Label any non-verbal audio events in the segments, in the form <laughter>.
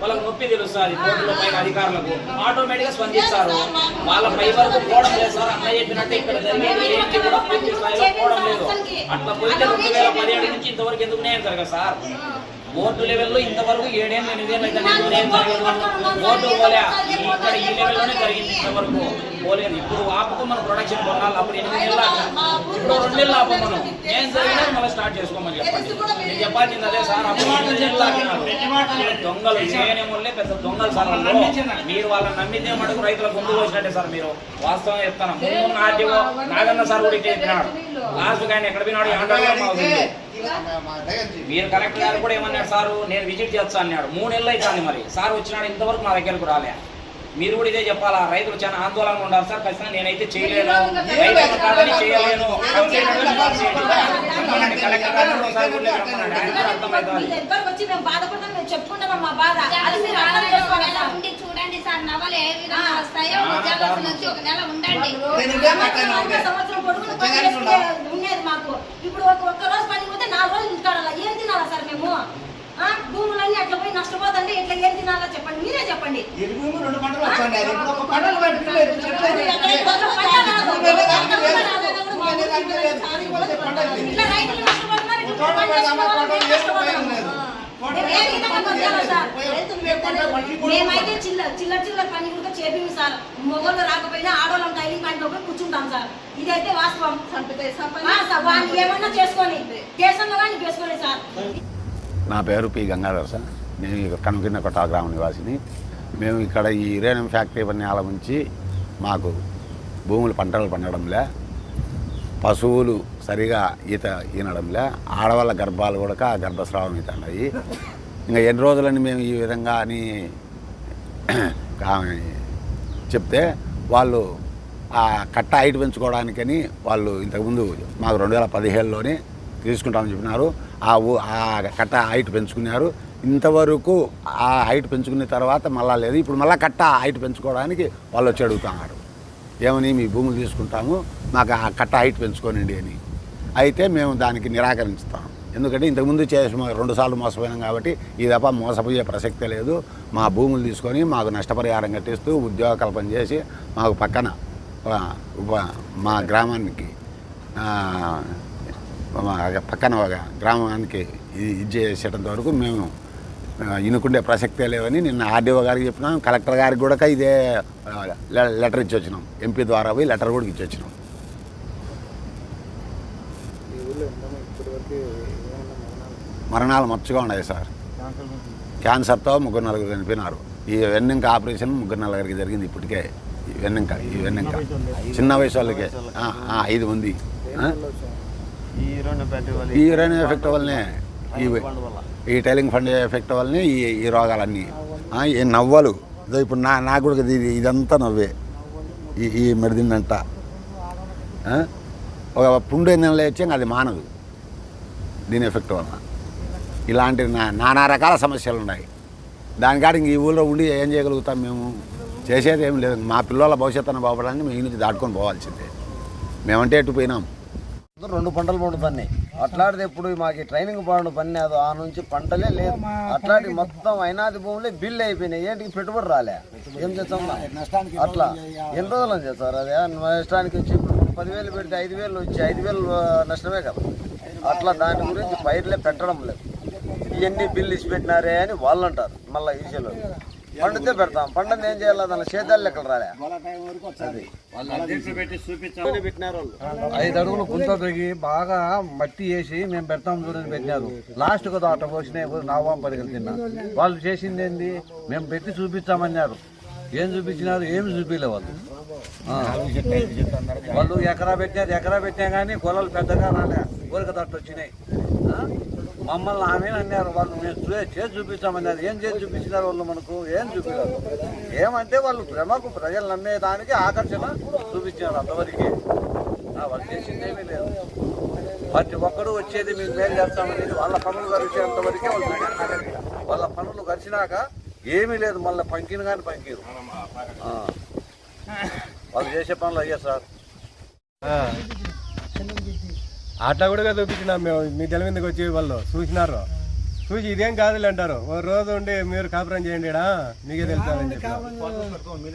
వాళ్ళకి నొప్పి తెలుస్తుంది కోర్టుల పైన అధికారులకు. ఆటోమేటిక్గా స్పందిస్తారు. వాళ్ళ పై వరకు పోవడం లేదు సార్. అన్న చెప్పినట్టు ఇక్కడ జరిగేది. కూడా పూర్తి స్థాయిలో పోవడం లేదు. అట్లా పోయితే రెండు వేల పదిహేడు నుంచి ఇంతవరకు ఎందుకు జరగదు సార్? బోర్డు లెవెల్లో ఇంతవరకు ఏడేళ్ళు ఎనిమిదేళ్ళు అయితే బోర్డు పోలే. ఇక్కడ ఈ లెవెల్లోనే జరిగింది ఇంతవరకు పోలేదు. ఇప్పుడు ఆపుకు మనం ప్రొడక్షన్ కొనాలి అప్పుడు ఎనిమిది నెలలు. ఇప్పుడు రెండు నెలలు ఆపం మనం. ఏం జరిగినా మళ్ళీ స్టార్ట్ చేసుకోమని చెప్పండి. నేను చెప్పాల్సింది అదే సార్. దొంగలు చేయనేములే పెద్ద దొంగలు సార్. మీరు వాళ్ళని నమ్మితే మటుకు రైతులకు ముందుకు వచ్చినట్టే సార్ మీరు. వాస్తవం చెప్తాను. ముందు ఆర్టీఓ నాగన్న సార్ కూడా చెప్పినాడు. లాస్ట్ ఆయన ఎక్కడ పోయినాడు. మీరు కలెక్టర్ గారు కూడా ఏమన్నాడు సారు నేను విజిట్ చేస్తా అన్నాడు. మూడు నెలలు అవుతుంది మరి. సార్ వచ్చినాడు ఇంతవరకు మా దగ్గరకు రాలే. మీరు కూడా ఇదే చెప్పాలా? రైతులు చాలా ఆందోళనగా ఉండాలి సార్ ఖచ్చితంగా నేనైతే చేయలేను. కాదని చేయలేను. కలెక్టర్ చూడండి సార్ నవలు ఏ విధంగా వస్తాయో ఉద్యోగస్తుల ఒక నెల ఉండండి. సంవత్సరం ఉండేది మాకు. ఇప్పుడు ఒక ఒక్క రోజు పని పోతే నాలుగు రోజులు ఇంటికాడాలా ఏం తినాలా సార్ మేము? భూములన్నీ అట్లా పోయి నష్టపోతుంటే ఇట్లా ఏం తినాలా చెప్పండి. మీరే చెప్పండి. ఇట్లా రైతులు మేమైతే చిల్లర చిల్లర చిల్లర పని కూడా చేపింది సార్. మొగోళ్ళు రాకపోయినా ఆడవాళ్ళం టైలింగ్ పనిలో పోయి కూర్చుంటాం సార్. ఇదైతే వాస్తవం. వాళ్ళు ఏమన్నా చేసుకొని దేశంలో కానీ చేసుకోలేదు సార్ నా పేరు పి గంగాధర్ సార్. నేను ఇక్కడ కనుకిన్న కొట్ట గ్రామ నివాసిని. మేము ఇక్కడ ఈ యురేనియం ఫ్యాక్టరీ నేల నుంచి మాకు భూములు పంటలు పండడంలే. పశువులు సరిగా ఈత ఈనడంలే. ఆడవాళ్ళ గర్భాలు కూడా గర్భస్రావం అవుతున్నాయి ఇంకా ఎన్ని రోజులని మేము ఈ విధంగా అని <clears throat> చెప్తే వాళ్ళు ఆ కట్ట హైట్ పెంచుకోవడానికని వాళ్ళు ఇంతకుముందు మాకు రెండు వేల పదిహేడులోనే తీసుకుంటామని చెప్పినారు. ఆ ఆ కట్ట హైట్ పెంచుకున్నారు. ఇంతవరకు ఆ హైట్ పెంచుకున్న తర్వాత మళ్ళా లేదు. ఇప్పుడు మళ్ళీ కట్ట హైట్ పెంచుకోవడానికి వాళ్ళు వచ్చి అడుగుతున్నారు. ఏమని మీ భూములు తీసుకుంటాము మాకు ఆ కట్ట హైట్ పెంచుకోనండి అని. అయితే మేము దానికి నిరాకరిస్తాం ఎందుకంటే ఇంతకుముందు చేసి మా- రెండుసార్లు మోసపోయినాం కాబట్టి ఈ తప్ప మోసపోయే ప్రసక్తే లేదు. మా భూములు తీసుకొని మాకు నష్టపరిహారం కట్టిస్తూ ఉద్యోగ కల్పన చేసి మాకు పక్కన ఉప- మా గ్రామానికి పక్కన ఒక గ్రామానికి ఇది ఇది చేసేటంత వరకు మేము ఇనుకుండే ప్రసక్తే లేవని నిన్న ఆర్డీఓ గారికి చెప్పినాం. కలెక్టర్ గారికి కూడా ఇదే లెటర్ ఇచ్చి వచ్చినాం ఎంపీ ద్వారా పోయి లెటర్ కూడా ఇచ్చి వచ్చినాం మరణాలు? మచ్చుగా ఉన్నాయి సార్. క్యాన్సర్తో ముగ్గురు నలుగురు చనిపోయినారు. ఈ వెన్నెంక ఆపరేషన్ ముగ్గురు నలుగురికి జరిగింది ఇప్పటికే. ఈ వెన్నెంక ఈ వెన్నెంక. చిన్న వయసు వాళ్ళకే. ఐదు మంది? ఈ యూరేన్ ఎఫెక్ట్ వల్లనే ఈ ఈ టైలింగ్ ఫండ్ ఎఫెక్ట్ వల్లనే ఈ ఈ రోగాలన్నీ. ఈ నవ్వలు. ఇదో ఇప్పుడు నా నాకు కూడా ఇది ఇదంతా నవ్వే. ఈ ఈ మెడిదిన్నంట? ఒక పుండు ఏందని లేచి అది మానదు. దీని ఎఫెక్ట్ వలన ఇలాంటి నా నానా రకాల సమస్యలు ఉన్నాయి. దానికాడ ఇంక ఈ ఊళ్ళో ఉండి ఏం చేయగలుగుతాం మేము? చేసేది ఏం లేదు. మా పిల్లల భవిష్యత్తును బాగుపడడానికి మేము ఈ నుంచి దాటుకొని పోవాల్సిందే. మేమంటే ఎటు పోయినాం? రెండు పంటలు పండుతున్నాయి అట్లాంటిది ఎప్పుడు మాకు ట్రైనింగ్ పండు పనిలేదు ఆ నుంచి పంటలే లేదు అట్లాంటి మొత్తం అయినాది భూములే బిల్లు అయిపోయినాయి. ఏంటికి పెట్టుబడి రాలే? ఏం చేస్తాం అట్లా. ఎన్ని రోజులు అని చేస్తారు? అదే నష్టానికి వచ్చి ఇప్పుడు పదివేలు పెడితే ఐదు వేలు వచ్చి ఐదు వేలు నష్టమే కదా. అట్లా దాని గురించి పైర్లే పెట్టడం లేదు. ఇవన్నీ బిల్లు ఇచ్చి పెట్టినారే అని వాళ్ళు అంటారు మళ్ళీ ఈసీలో పండితే పెడతాం. పండుని ఏం చేయాలి? దాని సేద్యాలు లెక్కలు రాలే. అది. ఐదు అడుగులు గుంత తొగి బాగా మట్టి వేసి మేము పెడతాం చూడని పెట్టినారు. లాస్ట్ కదా అట్ట పోసినాయి నావాం పరిగెలు తిన్నా. వాళ్ళు చేసింది ఏంది? మేము పెట్టి చూపించామన్నారు. ఏం చూపించినారు? ఏమి చూపించలే వాళ్ళు. వాళ్ళు ఎకరా పెట్టినారు ఎకరా పెట్టినా కానీ గొల్లలు పెద్దగా రాలే. ఊరిక తట్టు వచ్చినాయి మమ్మల్ని ఆమె అన్నారు వాళ్ళు మేము చేసి చూపించామన్నారు ఏం చేసి చూపించినారు వాళ్ళు మనకు? ఏం చూపించారు ఏమంటే వాళ్ళు ప్రేమకు ప్రజలు నమ్మేదానికి ఆకర్షణ చూపించారు అంతవరకే. వాళ్ళు చేసింది ఏమీ లేదు. ప్రతి ఒక్కడు వచ్చేది మీకు మేలు చేస్తామనేది వాళ్ళ పనులు గడిచేంత వాళ్ళు వాళ్ళ పనులు గడిచినాక ఏమీ లేదు మళ్ళీ పంకిన కానీ పంకిరు. వాళ్ళు చేసే పనులు అయ్యా సార్. అట్లా కూడా చూపించినాం మేము. మీ తెల మీదకి వచ్చి వాళ్ళు చూసినారు. చూసి ఇదేం కాదులే అంటారు. ఓ రోజు ఉండి మీరు కాపురం చేయండి మీకే చెప్పి.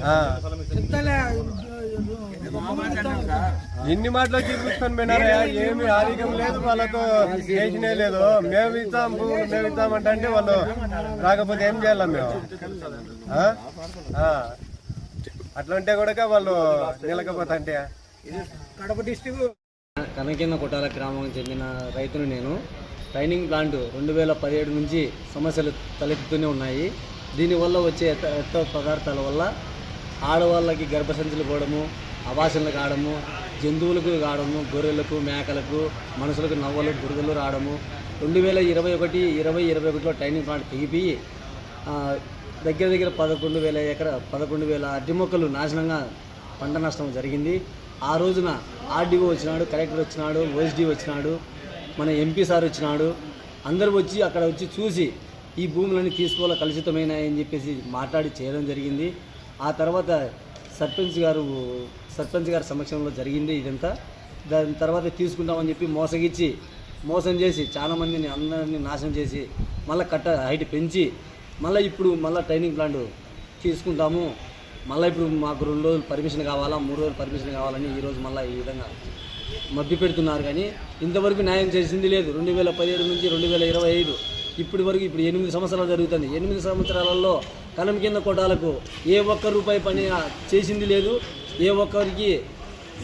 ఆ. ఇన్ని మాటలు చూపించుకొని పోయినారయ్యా ఏమి ఆరోగ్యం లేదు వాళ్ళకు చేసినే లేదు. మేము ఇస్తాం మేము ఇస్తామంటే అంటే వాళ్ళు రాకపోతే ఏం చేయాలి మేము? ఆ? ఆ. అట్లా ఉంటే కూడా వాళ్ళు నిలకపోతా అంటే కనకింద కొట్టాల గ్రామానికి చెందిన రైతును నేను. ట్రైనింగ్ ప్లాంట్ రెండు వేల పదిహేడు నుంచి సమస్యలు తలెత్తుతూనే ఉన్నాయి. దీనివల్ల వచ్చే ఎత్త పదార్థాల వల్ల ఆడవాళ్ళకి గర్భసంచులు పోవడము అవాసనలు కావడము జంతువులకు కావడము గొర్రెలకు మేకలకు మనుషులకు నవ్వలు బురదలు రావడము. రెండు వేల ఇరవై ఒకటి ఇరవై ఇరవై ఒకటిలో ట్రైనింగ్ ప్లాంట్ తెగిపోయి దగ్గర దగ్గర పదకొండు వేల ఎకర పదకొండు వేల అడ్డి మొక్కలు నాశనంగా పంట నష్టం జరిగింది. ఆ రోజున ఆర్డీఓ వచ్చినాడు కలెక్టర్ వచ్చినాడు ఓఎస్డీ వచ్చినాడు మన ఎంపీ సార్ వచ్చినాడు. అందరూ వచ్చి అక్కడ వచ్చి చూసి ఈ భూములన్నీ తీసుకోవాలి కలుషితమైనాయని చెప్పేసి మాట్లాడి చేయడం జరిగింది. ఆ తర్వాత సర్పంచ్ గారు సర్పంచ్ గారి సమక్షంలో జరిగింది ఇదంతా. దాని తర్వాత తీసుకుంటామని చెప్పి మోసగిచ్చి మోసం చేసి చాలామందిని అందరినీ నాశనం చేసి మళ్ళీ కట్ట హైట్ పెంచి మళ్ళీ ఇప్పుడు మళ్ళీ ట్రైనింగ్ ప్లాంట్ తీసుకుంటాము. మళ్ళీ ఇప్పుడు మాకు రెండు రోజులు పర్మిషన్ కావాలా మూడు రోజులు పర్మిషన్ కావాలని ఈరోజు మళ్ళీ ఈ విధంగా మభ్య పెడుతున్నారు కానీ ఇంతవరకు న్యాయం చేసింది లేదు. రెండు వేల పదిహేడు నుంచి రెండు వేల ఇరవై ఐదు. ఇప్పటి వరకు ఇప్పుడు ఎనిమిది సంవత్సరాలు జరుగుతుంది. ఎనిమిది సంవత్సరాలలో కలం కింద కొట్టాలకు ఏ ఒక్క రూపాయి పని చేసింది లేదు. ఏ ఒక్కరికి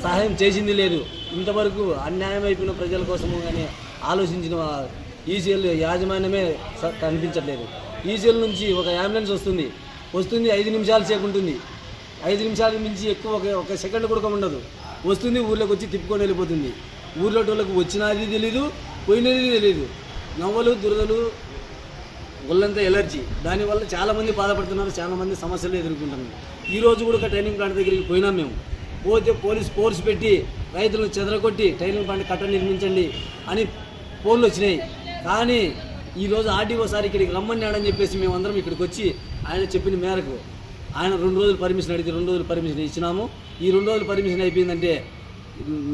సహాయం చేసింది లేదు. ఇంతవరకు అన్యాయం అయిపోయిన ప్రజల కోసము కానీ ఆలోచించిన ఈసీఎల్ యాజమాన్యమే స- కనిపించట్లేదు. ఈసీఎల్ నుంచి ఒక అంబులెన్స్ వస్తుంది. వస్తుంది ఐదు నిమిషాలు చేకుంటుంది ఐదు నిమిషాల మించి ఎక్కువ ఒక ఒక సెకండ్ కూడా ఉండదు. వస్తుంది ఊర్లోకి వచ్చి తిప్పుకొని వెళ్ళిపోతుంది. ఊర్లో వాళ్ళకి వచ్చినది తెలీదు పోయినది తెలీదు. నవ్వలు దురదలు ఒళ్ళంతా ఎలర్జీ. దానివల్ల చాలామంది బాధపడుతున్నారు చాలామంది సమస్యలు ఎదుర్కొంటున్నారు. ఈ రోజు కూడా ఒక ట్రైనింగ్ ప్లాంట్ దగ్గరికి పోయినాం మేము. పోతే పోలీస్ ఫోర్స్ పెట్టి రైతులను చెదరగొట్టి ట్రైనింగ్ ప్లాంట్ కట్ట నిర్మించండి అని ఫోన్లు వచ్చినాయి. కానీ ఈరోజు ఆర్డీఓ సార్ ఇక్కడికి రమ్మన్నాడని చెప్పేసి మేమందరం ఇక్కడికి వచ్చి ఆయన చెప్పిన మేరకు ఆయన రెండు రోజులు పర్మిషన్ అడిగి రెండు రోజులు పర్మిషన్ ఇచ్చినాము. ఈ రెండు రోజులు పర్మిషన్ అయిపోయిందంటే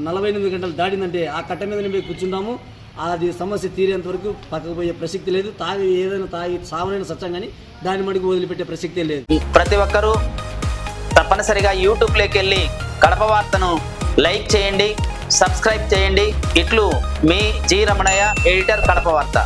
నలభై ఎనిమిది గంటలు దాటిందంటే ఆ కట్ట మీద మేము కూర్చున్నాము అది సమస్య తీరేంత వరకు పక్కకు పోయే ప్రసక్తి లేదు. తాగి ఏదైనా తాగి సావనైనా సత్యం కానీ దాని మడికి వదిలిపెట్టే ప్రసక్తే లేదు. ప్రతి ఒక్కరూ తప్పనిసరిగా యూట్యూబ్లోకి వెళ్ళి కడప వార్తను లైక్ చేయండి సబ్స్క్రైబ్ చేయండి. ఇట్లు మీ జి రమణయ్య ఎడిటర్ కడప వార్త.